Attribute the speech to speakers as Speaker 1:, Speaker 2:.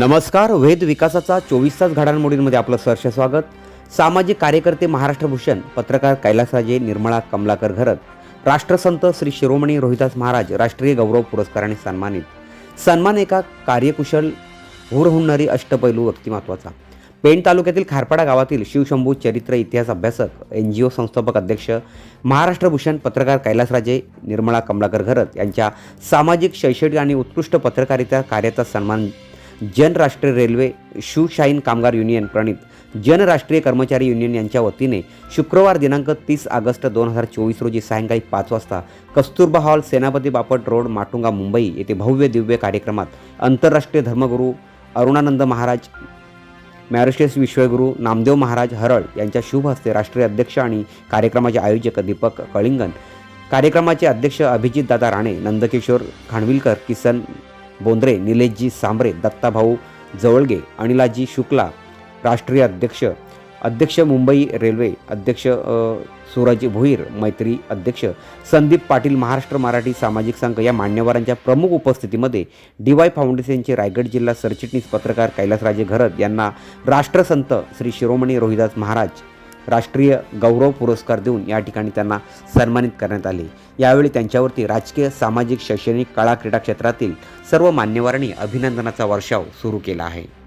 Speaker 1: नमस्कार वेद विकासाचा चोवीस तास घडामोडींमध्ये आपलं सहर्ष स्वागत. सामाजिक कार्यकर्ते महाराष्ट्र भूषण पत्रकार कैलासराजे निर्मळा कमलाकर घरत राष्ट्रसंत श्री शिरोमणी रोहिदास महाराज राष्ट्रीय गौरव पुरस्काराने सन्मानित. सन्मान एका कार्यकुशल हुरहुन्नरी अष्टपैलू व्यक्तिमत्वाचा. पेण तालुक्यातील खारपाडा गावातील शिवशंभू चरित्र इतिहास अभ्यासक एन जी ओ संस्थापक अध्यक्ष महाराष्ट्र भूषण पत्रकार कैलासराजे निर्मळा कमलाकर घरत यांच्या सामाजिक शैक्षणिक आणि उत्कृष्ट पत्रकारिता कार्याचा सन्मान जन राष्ट्रीय रेल्वे शूशाईन कामगार युनियन प्रणित जन राष्ट्रीय कर्मचारी युनियन यांच्या वतीने शुक्रवार दिनांक तीस ऑगस्ट दोन हजार चोवीस रोजी सायंकाळी पाच वाजता कस्तुरबा हॉल सेनापती बापट रोड माटुंगा मुंबई येथे भव्य दिव्य कार्यक्रमात आंतरराष्ट्रीय धर्मगुरू अरुणानंद महाराज मॅरिशस विश्वगुरू नामदेव महाराज हरळ यांच्या शुभ हस्ते राष्ट्रीय अध्यक्ष आणि कार्यक्रमाचे आयोजक दीपक कळिंगन कार्यक्रमाचे अध्यक्ष अभिजितदादा राणे नंदकिशोर खानविलकर किसन बोंद्रे निलेशजी सांबरे दत्ताभाऊ जवळगे अनिलाजी शुक्ला राष्ट्रीय अध्यक्ष अध्यक्ष मुंबई रेल्वे अध्यक्ष अ, सूरज भोईर मैत्री अध्यक्ष संदीप पाटील महाराष्ट्र मराठी सामाजिक संघ या मान्यवरांच्या प्रमुख उपस्थितीमध्ये डी वाय फाउंडेशनचे रायगड जिल्हा सरचिटणीस पत्रकार कैलासराजे घरत यांना राष्ट्रसंत श्री शिरोमणी रोहिदास महाराज राष्ट्रीय गौरव पुरस्कार देऊन या ठिकाणी त्यांना सन्मानित करण्यात आले. यावेळी त्यांच्यावरती राजकीय सामाजिक शैक्षणिक कला क्रीडा क्षेत्रातील सर्व मान्यवरांनी अभिनंदनाचा वर्षाव सुरू केला आहे.